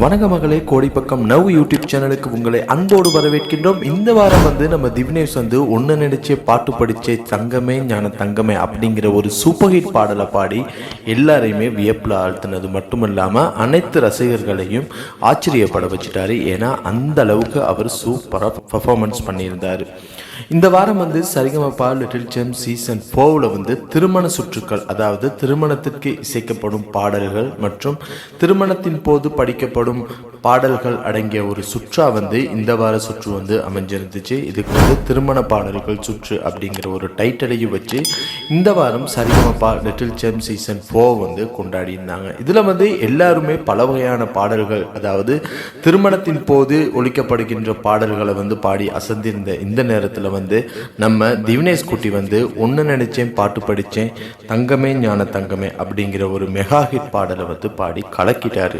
வணக்க மகளே கோடிப்பக்கம் now YouTube சேனலுக்கு உங்களை அன்போடு வரவேற்கின்றோம். இந்த வாரம் வந்து நம்ம திவ்னேஷ் வந்து ஒன்று நினைச்சே பாட்டு படிச்சே தங்கமே ஞான தங்கமே அப்படிங்கிற ஒரு சூப்பர் ஹிட் பாடலை பாடி எல்லாரையுமே வியப்பில் ஆழ்த்தினது மட்டும் இல்லாமல் அனைத்து ரசிகர்களையும் ஆச்சரியப்பட வச்சுட்டாரு. ஏன்னா அந்த அளவுக்கு அவர் சூப்பராக பர்ஃபார்மன்ஸ் பண்ணியிருந்தார். இந்த வாரம் வந்து சரிகமபா லிட்டில் ஜெம் சீசன் ஃபோவில் வந்து திருமண சுற்றுக்கள் அதாவது திருமணத்திற்கு இசைக்கப்படும் பாடல்கள் மற்றும் திருமணத்தின் போது படிக்கப்படும் பாடல்கள் அடங்கிய ஒரு சுற்றா வந்து இந்த வார சுற்று வந்து அமைஞ்சிருந்துச்சு. இதுக்கு வந்து திருமண பாடல்கள் சுற்று அப்படிங்கிற ஒரு டைட்டிலையும் வச்சு இந்த வாரம் Sa Re Ga Ma Pa little gem season four வந்து கொண்டாடி இருந்தாங்க இதில் வந்து எல்லாருமே பல வகையான பாடல்கள் அதாவது திருமணத்தின் போது ஒழிக்கப்படுகின்ற பாடல்களை வந்து பாடி அசந்திருந்த இந்த நேரத்தில் வந்து நம்ம திவினேஷ் குட்டி வந்து ஒன்று நினைச்சேன் பாட்டு படித்தேன் தங்கமே ஞான தங்கமே அப்படிங்கிற ஒரு மெகா ஹிட் பாடலை வந்து பாடி கலக்கிட்டாரு.